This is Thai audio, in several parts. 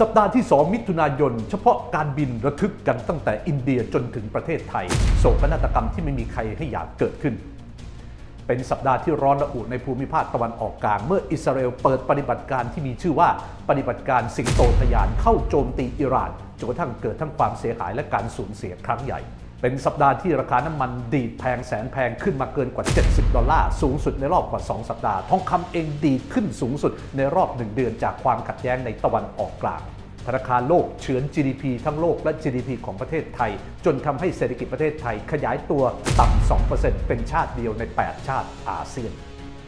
สัปดาห์ที่ 2 มิถุนายน เฉพาะการบินระทึกกันตั้งแต่อินเดียจนถึงประเทศไทย โศกนาฏกรรมที่ไม่มีใครให้อยากเกิดขึ้น เป็นสัปดาห์ที่ร้อนระอุในภูมิภาคตะวันออกกลาง เมื่ออิสราเอลเปิดปฏิบัติการที่มีชื่อว่าปฏิบัติการสิงโตทะยานเข้าโจมตีอิหร่านจนกระทั่งเกิดทั้งความเสียหายและการสูญเสียครั้งใหญ่ เป็นสัปดาห์ที่ราคาน้ำมันดีดแพงแสนแพงขึ้นมาเกินกว่า 70 ดอลลาร์สูงสุดในรอบกว่า 2 สัปดาห์ ทองคำเองดีดขึ้นสูงสุดในรอบ 1 เดือนจากความขัดแย้งในตะวันออกกลางธนาคารโลกเฉือน GDP ทั้งโลกและ GDP ของประเทศไทย จนทำให้เศรษฐกิจประเทศไทยขยายตัวต่ำ 2%เป็นชาติเดียวใน 8 ชาติอาเซียน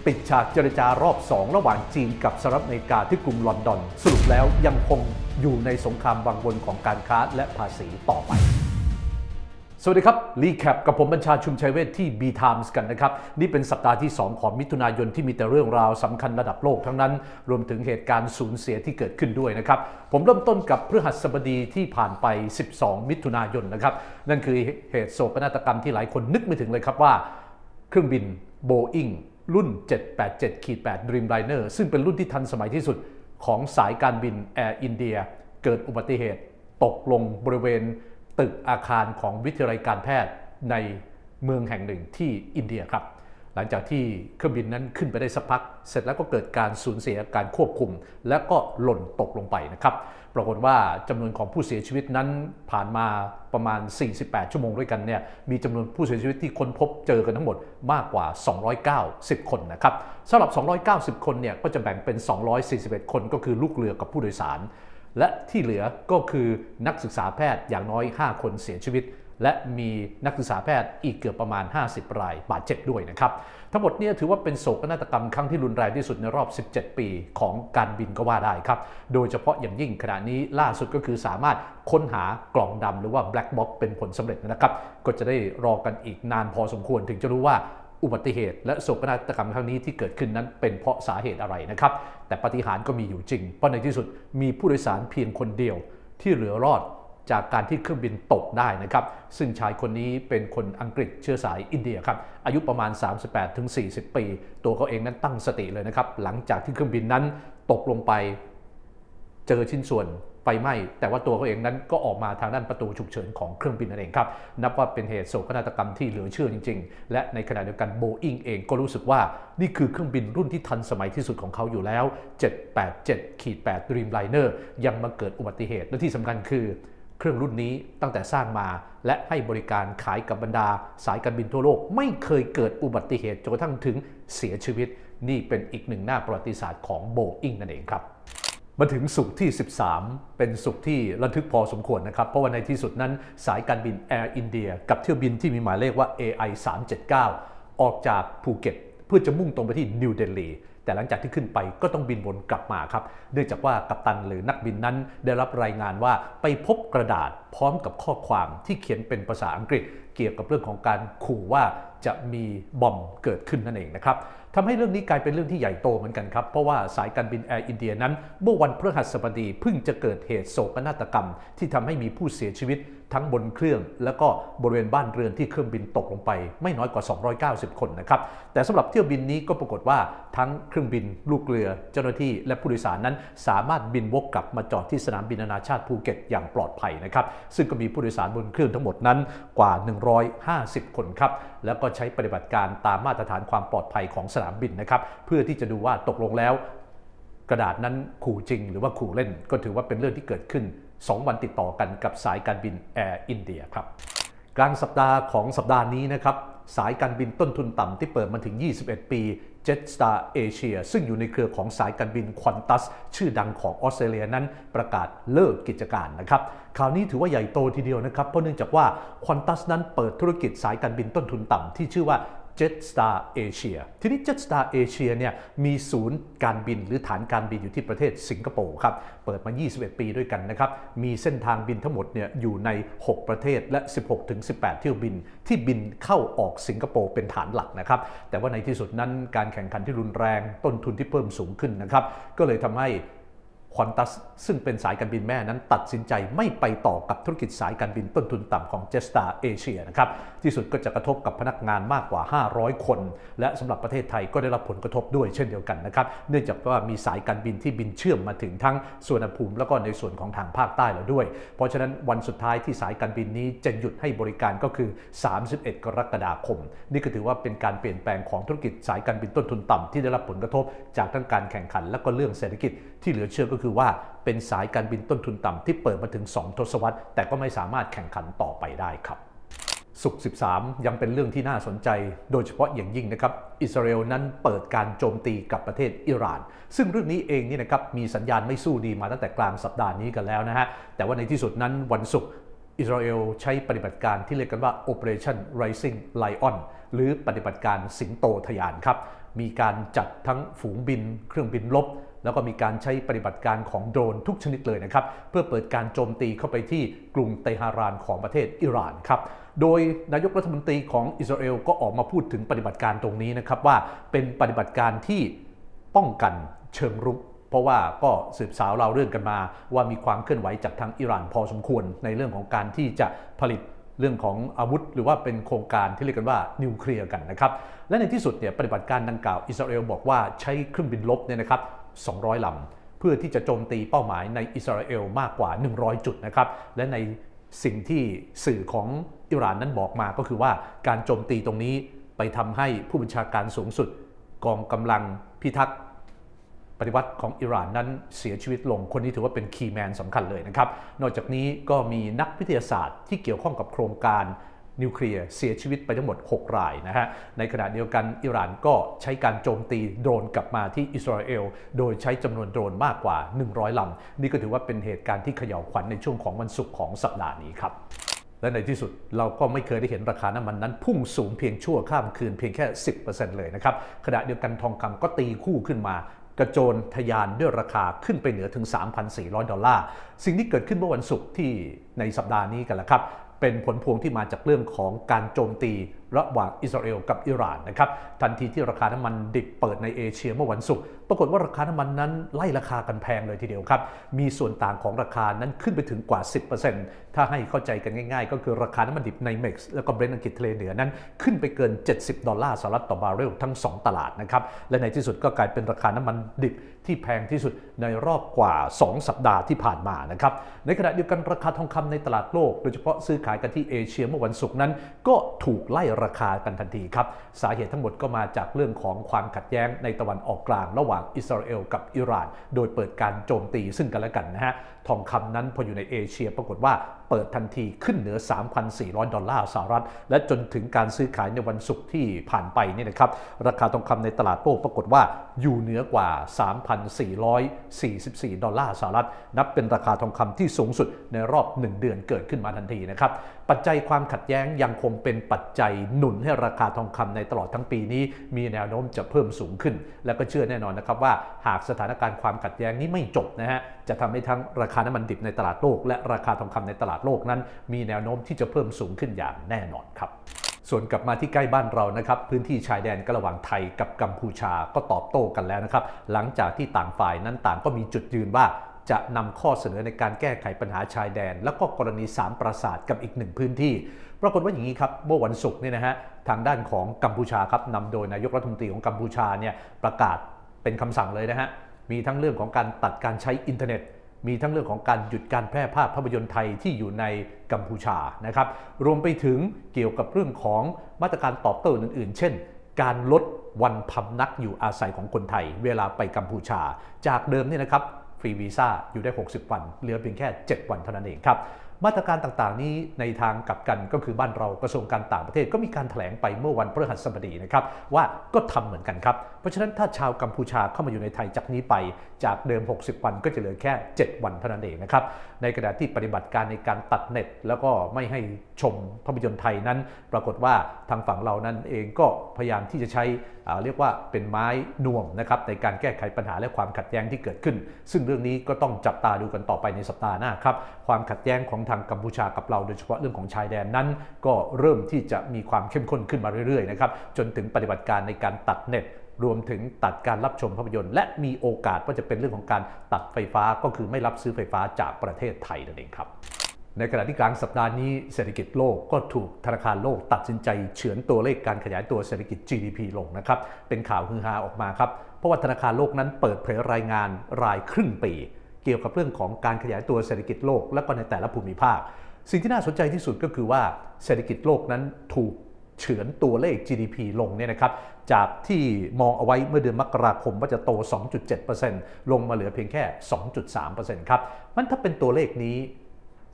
ปิดฉากเจรจารอบ 2 ระหว่างจีนกับสหรัฐอเมริกาที่กรุงลอนดอน สรุปแล้วยังคงอยู่ในสงครามวังวนของการค้าและภาษีต่อไป สวัสดีครับ รีแคปกับผมบัญชาชุมชัยเวทที่ B Times กันนะครับ นี่เป็นสัปดาห์ที่ 2 ของมิถุนายนที่มีแต่เรื่องราวสำคัญระดับโลกทั้งนั้น รวมถึงเหตุการณ์สูญเสียที่เกิดขึ้นด้วยนะครับ ผมเริ่มต้นกับพฤหัสบดีที่ผ่านไป 12 มิถุนายนนะครับ นั่นคือเหตุโศกนาฏกรรมที่หลายคนนึกไม่ถึงเลยครับว่า เครื่องบิน Boeing รุ่น 787-8 Dreamliner ซึ่งเป็นรุ่นที่ทันสมัยที่สุดของสายการบิน Air India เกิดอุบัติเหตุตกลงบริเวณ ตึกอาคารของวิทยาลัยการแพทย์ในเมืองแห่งหนึ่งที่อินเดียครับ หลังจากที่เครื่องบินนั้นขึ้นไปได้สักพัก เสร็จแล้วก็เกิดการสูญเสียการควบคุม และก็หล่นตกลงไปนะครับ ปรากฏว่าจำนวนของผู้เสียชีวิตนั้นผ่านมาประมาณ 48 ชั่วโมงด้วยกันเนี่ยมีจำนวนผู้เสียชีวิตที่ค้นพบเจอกันทั้งหมดมากกว่า 290 คนนะครับสำหรับ 290 คนเนี่ยก็จะแบ่งเป็น 241 คนก็คือลูกเรือกับผู้โดยสาร และที่เหลือก็คือนักศึกษาแพทย์อย่างน้อย 5 คนเสียชีวิต และมีนักศึกษาแพทย์อีกเกือบประมาณ 50 ราย บาดเจ็บด้วยนะครับ ทั้งหมดนี่ยถือว่าเป็นโศกนาฏกรรมครั้งที่รุนแรงที่สุดในรอบ 17 ปีของการบินก็ว่าได้ครับ โดยเฉพาะอย่างยิ่งขณะนี้ล่าสุดก็คือสามารถค้นหากล่องดำหรือว่า black box เป็นผลสำเร็จนะครับ ก็จะได้รอกันอีกนานพอสมควรถึงจะรู้ว่า อุบัติเหตุ และโศกนาฏกรรมครั้งนี้ที่เกิดขึ้นนั้นเป็นเพราะสาเหตุอะไรนะครับ แต่ปฏิหารก็มีอยู่จริง เพราะในที่สุดมีผู้โดยสารเพียงคนเดียวที่เหลือรอดจากการที่เครื่องบินตกได้นะครับ ซึ่งชายคนนี้เป็นคนอังกฤษเชื้อสายอินเดียครับ อายุประมาณ 38-40 ปี ตัวเขาเองนั้นตั้งสติเลยนะครับ หลังจากที่เครื่องบินนั้นตกลงไป เจอชิ้นส่วน ฟไหม้ แต่ว่าตัวเขาเองนั้นก็ออกมาทางด้านประตูฉุกเฉินของเครื่องบินนั่นเองครับ นับว่าเป็นเหตุโศกนาฏกรรมที่เหลือเชื่อจริง ๆ และในขณะเดียวกันโบอิงเองก็รู้สึกว่านี่คือเครื่องบินรุ่นที่ทันสมัยที่สุดของเขาอยู่แล้ว 787ขีด8 Dreamliner ยังมาเกิดอุบัติเหตุ และที่สำคัญคือเครื่องรุ่นนี้ตั้งแต่สร้างมาและให้บริการขายกับบรรดา สายการบินทั่วโลก ไม่เคยเกิดอุบัติเหตุจนกระทั่งถึงเสียชีวิต นี่เป็นอีกหนึ่งหน้าประวัติศาสตร์ของโบอิงนั่นเองครับ มาถึงสุขที่ 13 เป็นสุขที่ระทึกพอสมควรนะครับ เพราะว่าในที่สุดนั้นสายการบิน Air India กับเที่ยวบินที่มีหมายเลขว่า AI 379 ออกจากภูเก็ต เพื่อจะมุ่งตรงไปที่นิวเดลีแต่หลังจากที่ขึ้นไปก็ต้องบินวนกลับมาครับ เนื่องจากว่ากัปตันหรือนักบินนั้นได้รับรายงานว่าไปพบกระดาษพร้อมกับข้อความที่เขียนเป็นภาษาอังกฤษ เกี่ยวกับเรื่องของการขู่ว่าจะมีบอมเกิดขึ้นนั่นเองนะครับ ทำให้เรื่องนี้กลายเป็นเรื่องที่ใหญ่โตเหมือนกันครับ เพราะว่าสายการบินแอร์อินเดียนั้น เมื่อวันพฤหัสบดีเพิ่งจะเกิดเหตุโศกนาฏกรรม ที่ทำให้มีผู้เสียชีวิต ทั้งบนเครื่อง แล้วก็บริเวณบ้านเรือนที่เครื่องบินตกลงไป ไม่น้อยกว่า 290 คนนะครับ แต่สำหรับเที่ยวบินนี้ก็ปรากฏว่าทั้งเครื่องบิน ลูกเรือ เจ้าหน้าที่และผู้โดยสารนั้น สามารถบินวกกลับมาจอดที่สนามบินนานาชาติภูเก็ตอย่างปลอดภัยนะครับ ซึ่งก็มีผู้โดยสารบนเครื่องทั้งหมดนั้นกว่า 150 คนครับ แล้วก็ใช้ปฏิบัติการตามมาตรฐานความปลอดภัยของสนามบินนะครับ เพื่อที่จะดูว่าตกลงแล้ว กระดาษนั้นขู่จริง หรือว่าขู่เล่น ก็ถือว่าเป็นเรื่องที่เกิดขึ้น 2 วันติดต่อกันกับสายการบินแอร์อินเดียครับกลางสัปดาห์ของสัปดาห์นี้นะครับสายการบินต้นทุนต่ำที่เปิดมาถึง 21 ปี Jetstar Asia ซึ่งอยู่ในเครือของสายการบิน Qantas ชื่อดังของออสเตรเลียนั้นประกาศเลิกกิจการนะครับคราวนี้ถือว่าใหญ่โตทีเดียวนะครับ เพราะเนื่องจากว่า Qantas นั้นเปิดธุรกิจสายการบินต้นทุนต่ำที่ชื่อว่า Jetstar Asia ทีนี้ Jetstar Asia เนี่ยมีศูนย์การบินหรือฐานการบินอยู่ที่ประเทศสิงคโปร์ครับ เปิดมา 21 ปีด้วยกันนะครับ มีเส้นทางบินทั้งหมดเนี่ยอยู่ใน 6 ประเทศและ 16-18 เที่ยวบินที่บินเข้าออกสิงคโปร์เป็นฐานหลักนะครับ แต่ว่าในที่สุดนั้นการแข่งขันที่รุนแรงต้นทุนที่เพิ่มสูงขึ้นนะครับ ก็เลยทำให้ ควอนตัสซึ่งเป็นสายการบินแม่นั้นตัดสินใจไม่ไปต่อกับธุรกิจสายการบินต้นทุนต่ำของ j e t s t a r Asia นะครับที่สุดก็จะกระทบกับพนักงานมากกว่า 500 คน และสำหรับประเทศไทยก็ได้รับผลกระทบด้วยเช่นเดียวกันนะครับเนื่องจากว่ามีสายการบินที่บินเชื่อมมาถึงทั้งส่วนภูมิแล้วก็ในส่วนของทางภาคใต้แล้วด้วย เพราะฉะนั้นวันสุดท้ายที่สายการบินนี้จะหยุดให้บริการก็คือ 31 กรกฎาคม นี่ก็ถือว่าเป็นการเปลี่ยนแปลงของธุรกิจสายการบินต้นทุนต่ำที่ได้รับผลกระทบจากทั้งการแข่งขันและก็เรื่องเศรษฐกิจ ที่เหลือเชื่อก็คือว่าเป็นสายการบินต้นทุนต่ำที่เปิดมาถึง 2 ทศวรรษ แต่ก็ไม่สามารถแข่งขันต่อไปได้ครับสุข 13 ยังเป็นเรื่องที่น่าสนใจ โดยเฉพาะอย่างยิ่งนะครับ อิสราเอลนั้นเปิดการโจมตีกับประเทศอิหร่าน ซึ่งเรื่องนี้เองนี่นะครับมีสัญญาณไม่สู้ดีมาตั้งแต่กลางสัปดาห์นี้กันแล้วนะฮะ แต่ว่าในที่สุดนั้นวันศุกร์อิสราเอลใช้ปฏิบัติการที่เรียกกันว่า Operation Rising Lion หรือปฏิบัติการสิงโตทยานครับ มีการจัดทั้งฝูงบิน เครื่องบินลบ แล้วก็มีการใช้ปฏิบัติการของโดรนทุกชนิดเลยนะครับ เพื่อเปิดการโจมตีเข้าไปที่กรุงเตหะรานของประเทศอิหร่านครับโดยนายกรัฐมนตรีของอิสราเอลก็ออกมาพูดถึงปฏิบัติการตรงนี้นะครับว่าเป็นปฏิบัติการที่ป้องกันเชิงรุกเพราะว่าก็สืบสาวเราเรื่องกันมา ว่ามีความเคลื่อนไหวจากทางอิหร่านพอสมควรในเรื่องของการที่จะผลิตเรื่องของอาวุธ หรือว่าเป็นโครงการที่เรียกกันว่านิวเคลียร์กันนะครับ และในที่สุดเนี่ยปฏิบัติการดังกล่าวอิสราเอลบอกว่าใช้เครื่องบินลบเนี่ยนะครับ 200 ลำ เพื่อที่จะโจมตีเป้าหมายในอิสราเอลมากกว่า 100 จุดนะครับ และในสิ่งที่สื่อของอิหร่านนั้นบอกมาก็คือว่าการโจมตีตรงนี้ไปทำให้ผู้บัญชาการสูงสุด กองกำลังพิทักษ์ปฏิวัติของอิหร่านนั้นเสียชีวิตลง คนนี้ถือว่าเป็นคีย์แมนสำคัญเลยนะครับ นอกจากนี้ก็มีนักวิทยาศาสตร์ที่เกี่ยวข้องกับโครงการ นิวเคลียร์เสียชีวิตไปทั้งหมด 6 รายนะฮะ ในขณะเดียวกันอิหร่านก็ใช้การโจมตีโดรนกลับมาที่อิสราเอล โดยใช้จำนวนโดรนมากกว่า 100ลำนี่ก็ถือว่าเป็นเหตุการณ์ที่เขย่าวขวัญในช่วงของวันศุกร์ของสัปดาห์นี้ครับและในที่สุดเราก็ไม่เคยได้เห็นราคาน้ำมันนั้นพุ่งสูงเพียงชั่วข้ามคืนเพียงแค่ 10%เลยนะครับขณะเดียวกันทองคำก็ตีคู่ขึ้นมากระโจนทะยานด้วยราคาขึ้นไปเหนือถึง 3,400 ดอลลาร์ สิ่งที่เกิดขึ้นเมื่อวันศุกร์ที่ในสัปดาห์นี้กันละครับ เป็นผลพวงที่มาจากเรื่องของการโจมตี ระหว่างอิสราเอลกับอิหร่านนะครับทันทีที่ราคาน้ำมันดิบเปิดในเอเชียเมื่อวันศุกร์ปรากฏว่าราคาน้ำมันนั้นไล่ราคากันแพงเลยทีเดียวครับ มีส่วนต่างของราคานั้นขึ้นไปถึงกว่า 10%ถ้าให้เข้าใจกันง่ายๆ ก็คือราคาน้ำมันดิบในเม็กซ์แล้วก็เบรนท์อังกฤษทะเลเหนือนั้นขึ้นไปเกิน 70 ดอลลาร์สหรัฐต่อบาร์เรลทั้ง 2 ตลาดนะครับและในที่สุดก็กลายเป็นราคาน้ำมันดิบที่แพงที่สุดในรอบกว่า 2 สัปดาห์ที่ผ่านมานะครับในขณะเดียวกันราคาทองคำในตลาดโลก โดยเฉพาะซื้อขายกันที่เอเชียเมื่อวันศุกร์นั้น ก็ถูกไล่ราคากันทันทีครับ สาเหตุทั้งหมดก็มาจากเรื่องของความขัดแย้งในตะวันออกกลางระหว่างอิสราเอลกับอิหร่าน โดยเปิดการโจมตีซึ่งกันและกันนะฮะ ทองคำนั้นพออยู่ในเอเชียปรากฏว่าเปิดทันทีขึ้นเหนือ 3,400 ดอลลาร์สหรัฐ และจนถึงการซื้อขายในวันศุกร์ที่ผ่านไปนี่นะครับราคาทองคำในตลาดโลกปรากฏว่าอยู่เหนือกว่า 3,444 ดอลลาร์สหรัฐ นับเป็นราคาทองคำที่สูงสุดในรอบ 1 เดือนเกิดขึ้นมาทันทีนะครับปัจจัยความขัดแย้งยังคงเป็นปัจจัยหนุนให้ราคาทองคำในตลอดทั้งปีนี้ มีแนวโน้มจะเพิ่มสูงขึ้น และก็เชื่อแน่นอนนะครับว่าหากสถานการณ์ความขัดแย้งนี้ไม่จบนะฮะ จะทำให้ทั้งราคาน้ำมันดิบในตลาดโลก และราคาทองคำในตลาดโลกนั้น มีแนวโน้มที่จะเพิ่มสูงขึ้นอย่างแน่นอนครับส่วนกลับมาที่ใกล้บ้านเรานะครับพื้นที่ชายแดนกระหว่างไทยกับกัมพูชาก็ตอบโต้กันแล้วนะครับ หลังจากที่ต่างฝ่ายนั้นต่างก็มีจุดยืนว่าจะนำข้อเสนอในการแก้ไขปัญหาชายแดน แล้วก็กรณีสามปราสาทกับอีกหนึ่งพื้นที่ ปรากฏว่าอย่างนี้ครับ เมื่อวันศุกร์เนี่ยนะฮะทางด้านของกัมพูชาครับนำโดยนายกรัฐมนตรีของกัมพูชาเนี่ยประกาศเป็นคำสั่งเลยนะฮะ มีทั้งเรื่องของการตัดการใช้อินเทอร์เน็ต มีทั้งเรื่องของการหยุดการแพร่ภาพภาพยนตร์ไทยที่อยู่ในกัมพูชานะครับ รวมไปถึงเกี่ยวกับเรื่องของมาตรการตอบโต้อื่นๆ เช่น การลดวันพำนักอยู่อาศัยของคนไทย เวลาไปกัมพูชา จากเดิมเนี่ยนะครับฟรีวีซ่าอยู่ได้ 60 วัน เหลือเพียงแค่ 7 วันเท่านั้นเองครับ มาตรการต่างๆ นี้ในทางกลับกันก็คือบ้านเรากระทรวงการต่างประเทศก็มีการถแถลงไปเมื่อวันพฤหัสบดีนะครับว่าก็ทำเหมือนกันครับ เพราะฉะนั้นถ้าชาวกัมพูชาเข้ามาอยู่ในไทยจากนี้ไปจากเดิม 60 วันก็จะเหลือแค่ 7 วันเท่านั้นเองนะครับในขณะดาษที่ปฏิบัติการในการตัดเน็ต แล้วก็ไม่ให้ชมภาพยนตร์ไทยนั้น ปรากฏว่าทางฝั่งเรานั้นเองก็พยายามที่จะใช้เรียกว่าเป็นไม้น่วมนะครับในการแก้ไขปัญหาและความขัดแย้งที่เกิดขึ้น ซึ่งเรื่องนี้ก็ต้องจับตาดูกันต่อไปในสัปดาห์หน้าครับความขัดแย้งของทางกัมพูชากับเราโดยเฉพาะเรื่องของชายแดนนั้น ก็เริ่มที่จะมีความเข้มข้นขึ้นมาเรื่อยๆนะครับจนถึงปฏิบัติการในการตัดเน็ตรวมถึงตัดการรับชมภาพยนตร์ และมีโอกาสว่าจะเป็นเรื่องของการตัดไฟฟ้าก็คือไม่รับซื้อไฟฟ้าจากประเทศไทยนั่นเองครับ ในขณะที่กลางสัปดาห์นี้เศรษฐกิจโลกก็ถูกธนาคารโลกตัดสินใจเฉือนตัวเลขการขยายตัวเศรษฐกิจ GDP ลงนะครับเป็นข่าวฮือฮาออกมาครับเพราะว่าธนาคารโลกนั้นเปิดเผยรายงานรายครึ่งปี เกี่ยวกับเรื่องของการขยายตัวเศรษฐกิจโลก และก็ในแต่ละภูมิภาค สิ่งที่น่าสนใจที่สุดก็คือว่าเศรษฐกิจโลกนั้นถูกเฉือนตัวเลข GDP ลงเนี่ยนะครับจากที่มองเอาไว้เมื่อเดือนมกราคมว่าจะโต 2.7%ลงมาเหลือเพียงแค่ 2.3%ครับมันถ้าเป็นตัวเลขนี้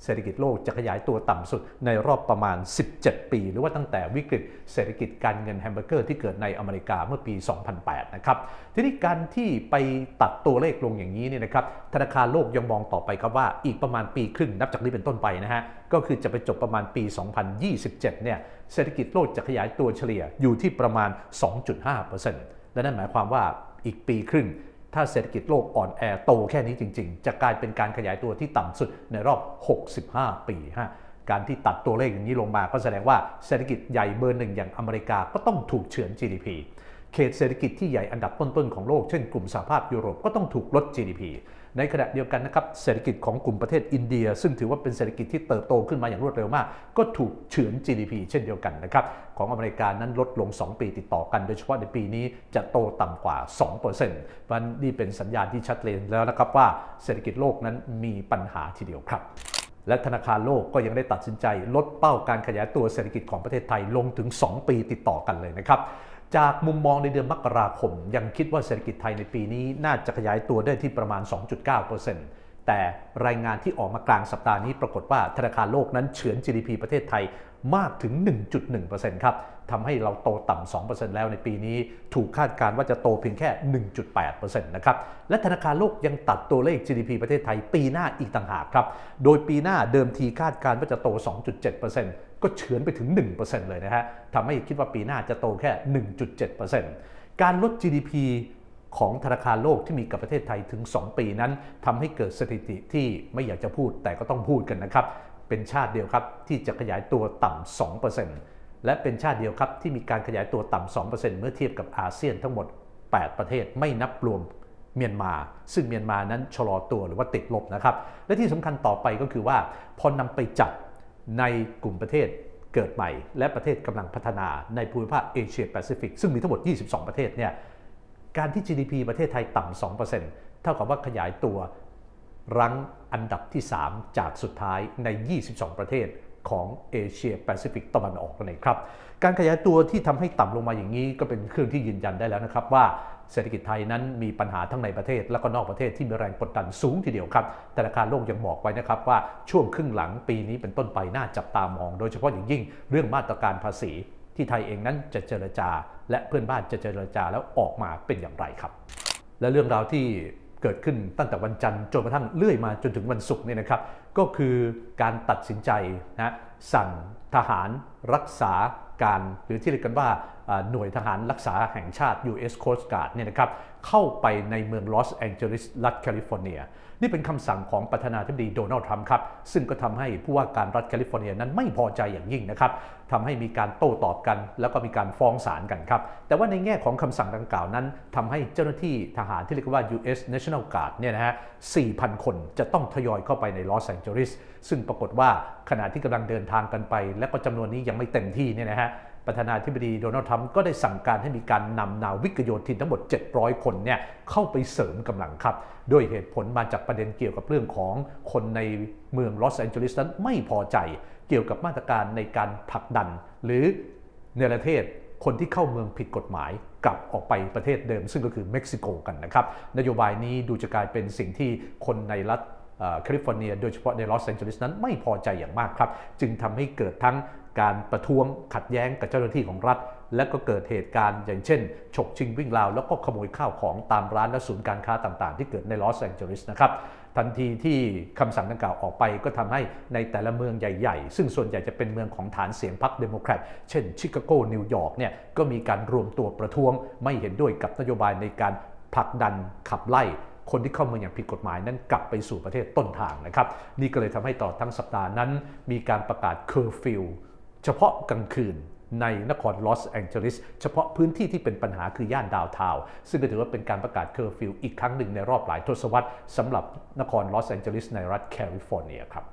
เศรษฐกิจโลกจะขยายตัวต่ำสุดในรอบประมาณ 17 ปี หรือว่าตั้งแต่วิกฤตเศรษฐกิจการเงินแฮมเบอร์เกอร์ที่เกิดในอเมริกาเมื่อปี 2008 นะครับ ทีนี้การที่ไปตัดตัวเลขลงอย่างนี้เนี่ยนะครับธนาคารโลกยังมองต่อไปครับว่าอีกประมาณปีครึ่งนับจากนี้เป็นต้นไปนะฮะ ก็คือจะไปจบประมาณปี 2027 เนี่ยเศรษฐกิจโลกจะขยายตัวเฉลี่ยอยู่ที่ประมาณ 2.5%และนั่นหมายความว่าอีกปีครึ่ง ถ้าเศรษฐกิจโลกอ่อนแอโตแค่นี้จริง ๆ จะกลายเป็นการขยายตัวที่ต่ำสุดในรอบ 65 ปีฮะการที่ตัดตัวเลขอย่างนี้ลงมาก็แสดงว่าเศรษฐกิจใหญ่เบอร์หนึ่งอย่างอเมริกาก็ต้องถูกเฉือน GDP เขตเศรษฐกิจที่ใหญ่อันดับต้นๆของโลกเช่นกลุ่มสหภาพยุโรปก็ต้องถูกลด GDP ในขณะเดียวกันนะครับเศรษฐกิจของกลุ่มประเทศอินเดีย ซึ่งถือว่าเป็นเศรษฐกิจที่เติบโตขึ้นมาอย่างรวดเร็วมาก ก็ถูกเฉือน GDP เช่นเดียวกันนะครับของอเมริกานั้นลดลง 2 ปีติดต่อกัน โดยเฉพาะในปีนี้จะโตต่ำกว่า 2%มันนี่เป็นสัญญาณที่ชัดเจนแล้วนะครับว่าเศรษฐกิจโลกนั้นมีปัญหาทีเดียวครับและธนาคารโลกก็ยังได้ตัดสินใจลดเป้าการขยายตัวเศรษฐกิจของประเทศไทยลงถึง 2 ปีติดต่อกันเลยนะครับ จากมุมมองในเดือนมกราคม ยังคิดว่าเศรษฐกิจไทยในปีนี้น่าจะขยายตัวได้ที่ประมาณ 2.9%แต่รายงานที่ออกมากลางสัปดาห์นี้ปรากฏว่าธนาคารโลกนั้นเฉือน GDP ประเทศไทยมากถึง 1.1%ครับทำให้เราโตต่ำ 2%แล้วในปีนี้ ถูกคาดการณ์ว่าจะโตเพียงแค่ 1.8%นะครับ และธนาคารโลกยังตัดตัวเลข GDP ประเทศไทยปีหน้าอีกต่างหากครับ โดยปีหน้าเดิมทีคาดการณ์ว่าจะโต 2.7% ก็เฉือนไปถึง 1%เลยนะฮะทำให้คิดว่าปีหน้าจะโตแค่ 1.7%การลด GDP ของธนาคารโลกที่มีกับประเทศไทยถึง 2 ปีนั้นทำให้เกิดสถิติที่ไม่อยากจะพูดแต่ก็ต้องพูดกันนะครับ เป็นชาติเดียวครับที่จะขยายตัวต่ำ2%และเป็นชาติเดียวครับที่มีการขยายตัวต่ำ2%เมื่อเทียบกับอาเซียนทั้งหมด 8 ประเทศไม่นับรวมเมียนมา ซึ่งเมียนมานั้นชะลอตัวหรือว่าติดลบนะครับ และที่สำคัญต่อไปก็คือว่าพอนำไปจัด ในกลุ่มประเทศเกิดใหม่ และประเทศกำลังพัฒนาในภูมิภาคเอเชียแปซิฟิกซึ่งมีทั้งหมด 22 ประเทศเนี่ยการที่ GDP ประเทศไทยต่ำ 2%เท่ากับว่าขยายตัวรั้งอันดับที่ 3 จากสุดท้ายใน 22 ประเทศของเอเชียแปซิฟิกตะวันออกนั่นเองครับ การขยายตัวที่ทำให้ต่ำลงมาอย่างนี้ก็เป็นเครื่องที่ยืนยันได้แล้วนะครับว่า เศรษฐกิจไทยนั้นมีปัญหาทั้งในประเทศ และก็นอกประเทศที่มีแรงกดดันสูงทีเดียวครับธนาคารโลกยังบอกไว้นะครับว่าช่วงครึ่งหลังปีนี้เป็นต้นไปน่าจับตามอง โดยเฉพาะอย่างยิ่งเรื่องมาตรการภาษีที่ไทยเองนั้นจะเจรจา และเพื่อนบ้านจะเจรจาแล้วออกมาเป็นอย่างไรครับ และเรื่องราวที่เกิดขึ้นตั้งแต่วันจันทร์จนกระทั่งเลื่อยมาจนถึงวันศุกร์เนี่ยนะครับ ก็คือการตัดสินใจนะสั่งทหารรักษา การหรือที่เรียกกันว่าหน่วยทหารรักษาแห่งชาติ U.S. Coast Guard เนี่ยนะครับเข้าไปในเมืองลอสแองเจลิสรัฐแคลิฟอร์เนีย นี่เป็นคำสั่งของประธานาธิบดีโดนัลด์ทรัมป์ครับ ซึ่งก็ทำให้ผู้ว่าการรัฐแคลิฟอร์เนียนั้นไม่พอใจอย่างยิ่งนะครับทำให้มีการโต้ตอบกัน แล้วก็มีการฟ้องศาลกันครับ แต่ว่าในแง่ของคำสั่งดังกล่าวนั้นทำให้เจ้าหน้าที่ทหารที่เรียกว่า U.S. National Guard เนี่ยนะฮะ 4,000 คนจะต้องทยอยเข้าไปในลอสแองเจลิสซึ่งปรากฏว่าขณะที่กำลังเดินทางกันไป และก็จำนวนนี้ยังไม่เต็มที่เนี่ยนะฮะ ประธานาธิบดีโดนัลด์ทรัมป์ก็ได้สั่งการให้มีการนำนาวิกโยธินทั้งหมด 700 คนเนี่ยเข้าไปเสริมกำลังครับโดยเหตุผลมาจากประเด็นเกี่ยวกับเรื่องของคนในเมืองลอสแองเจลิสนั้นไม่พอใจ เกี่ยวกับมาตรการในการผลักดัน หรือเนรเทศคนที่เข้าเมืองผิดกฎหมายกลับออกไปประเทศเดิม ซึ่งก็คือเม็กซิโกกันนะครับนโยบายนี้ดูจะกลายเป็นสิ่งที่คนในรัฐแคลิฟอร์เนีย โดยเฉพาะในลอสแองเจลิสนั้นไม่พอใจอย่างมากครับ จึงทำให้เกิดทั้ง การประท้วงขัดแย้งกับเจ้าหน้าที่ของรัฐ และก็เกิดเหตุการณ์อย่างเช่น ฉกชิงวิ่งราว แล้วก็ขโมยข้าวของตามร้านและศูนย์การค้าต่างๆ ที่เกิดในลอสแองเจลิสนะครับทันทีที่คำสั่งดังกล่าวออกไปก็ทำให้ในแต่ละเมืองใหญ่ๆ ซึ่งส่วนใหญ่จะเป็นเมืองของฐานเสียงพรรคเดโมแครตเช่นชิคาโกนิวยอร์กเนี่ยก็มีการรวมตัวประท้วง ไม่เห็นด้วยกับนโยบายในการผลักดันขับไล่คนที่เข้าเมืองอย่างผิดกฎหมายนั้นกลับไปสู่ประเทศต้นทางนะครับ นี่ก็เลยทำให้ตลอทั้งสัปดาห์นั้น มีการประกาศเคอร์ฟิว เฉพาะกลางคืนในนครลอสแองเจลิสเฉพาะพื้นที่ที่เป็นปัญหาคือย่านดาวทาวซึ่งก็ถือว่าเป็นการประกาศเคอร์ฟิวอีกครั้งหนึ่งในรอบหลายทศวรรษสำหรับนครลอสแองเจลิสในรัฐแคลิฟอร์เนียครับ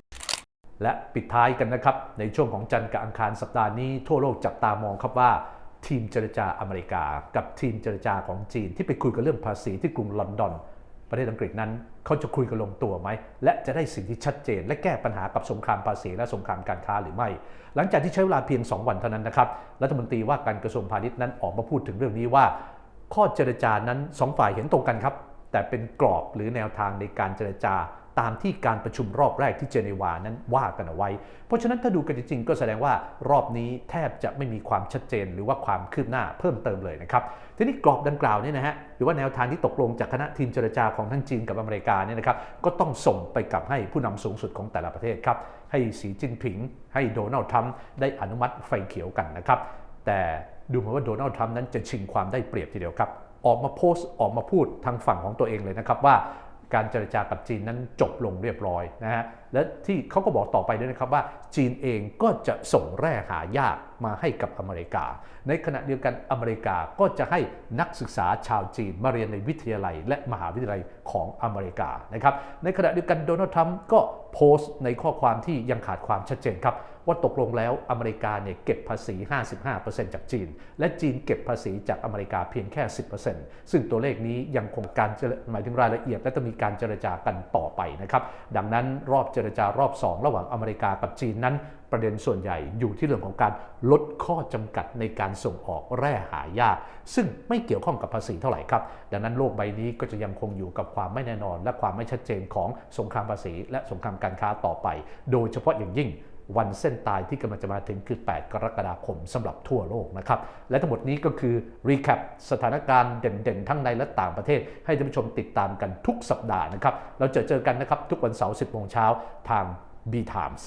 และปิดท้ายกันนะครับ ในช่วงของจันทร์กับอังคารสัปดาห์นี้ทั่วโลกจับตามองครับว่าทีมเจรจาอเมริกา กับทีมเจรจาของจีนที่ไปคุยกันเรื่องภาษีที่กรุงลอนดอน ประเทศอังกฤษนั้น เขาจะคุยกันลงตัวไหม และจะได้สิ่งที่ชัดเจน และแก้ปัญหากับสงครามภาษีและสงครามการค้าหรือไม่ หลังจากที่ใช้เวลาเพียง 2 วันเท่านั้นนะครับรัฐมนตรีว่าการกระทรวงพาณิชย์นั้นออกมาพูดถึงเรื่องนี้ว่า ข้อเจรจานั้นสองฝ่ายเห็นตรงกันครับแต่เป็นกรอบหรือแนวทางในการเจรจา ตามที่การประชุมรอบแรกที่เจนีวานั้นว่ากันเอาไว้ เพราะฉะนั้นถ้าดูกันจริงๆ ก็แสดงว่ารอบนี้แทบจะไม่มีความชัดเจน หรือว่าความคืบหน้าเพิ่มเติมเลยนะครับ ทีนี้กรอบดังกล่าวเนี่ยนะฮะหรือว่าแนวทางที่ตกลงจากคณะทีมเจรจาของทั้งจีนกับอเมริกาเนี่ยนะครับก็ต้องส่งไปกับให้ผู้นำสูงสุดของแต่ละประเทศครับให้สีจิ้นผิง ให้โดนัลด์ทรัมป์ได้อนุมัติไฟเขียวกันนะครับแต่ดูเหมือนว่าโดนัลด์ทรัมป์นั้นจะชิงความได้เปรียบทีเดียวครับออกมาโพสต์ออกมาพูดทางฝั่งของตัวเองเลยนะครับว่า การเจรจากับจีนนั้นจบลงเรียบร้อยนะฮะและที่เขาก็บอกต่อไปด้วยนะครับว่า จีนเองก็จะส่งแร่หายากมาให้กับอเมริกา ในขณะเดียวกันอเมริกาก็จะให้นักศึกษาชาวจีนมาเรียนในวิทยาลัย และมหาวิทยาลัยของอเมริกานะครับในขณะเดียวกันโดนัลด์ทรัมป์ก็โพสต์ในข้อความที่ยังขาดความชัดเจนครับ ว่าตกลงแล้วอเมริกาเนี่ยเก็บภาษี 55%จากจีน และจีนเก็บภาษีจากอเมริกาเพียงแค่ 10%ซึ่งตัวเลขนี้ยังคงการหมายถึงรายละเอียด และจะมีการเจรจากันต่อไปนะครับดังนั้นรอบเจรจารอบ 2 ระหว่างอเมริกากับจีนนั้นประเด็นส่วนใหญ่อยู่ที่เรื่องของการลดข้อจำกัดในการส่งออกแร่หายาก ซึ่งไม่เกี่ยวข้องกับภาษีเท่าไหร่ครับ ดังนั้นโลกใบนี้ก็จะยังคงอยู่กับความไม่แน่นอน และความไม่ชัดเจนของสงครามภาษี และสงครามการค้าต่อไป โดยเฉพาะอย่างยิ่ง วันเส้นตายที่กำลังจะมาถึงคือ 8 กรกฎาคมสำหรับทั่วโลกนะครับ และทั้งหมดนี้ก็คือรีแคปสถานการณ์เด่นๆ ทั้งในและต่างประเทศ ให้ท่านผู้ชมติดตามกันทุกสัปดาห์นะครับ เราจะเจอกันนะครับ ทุกวันเสาร์ 10 โมงเช้าทาง B Times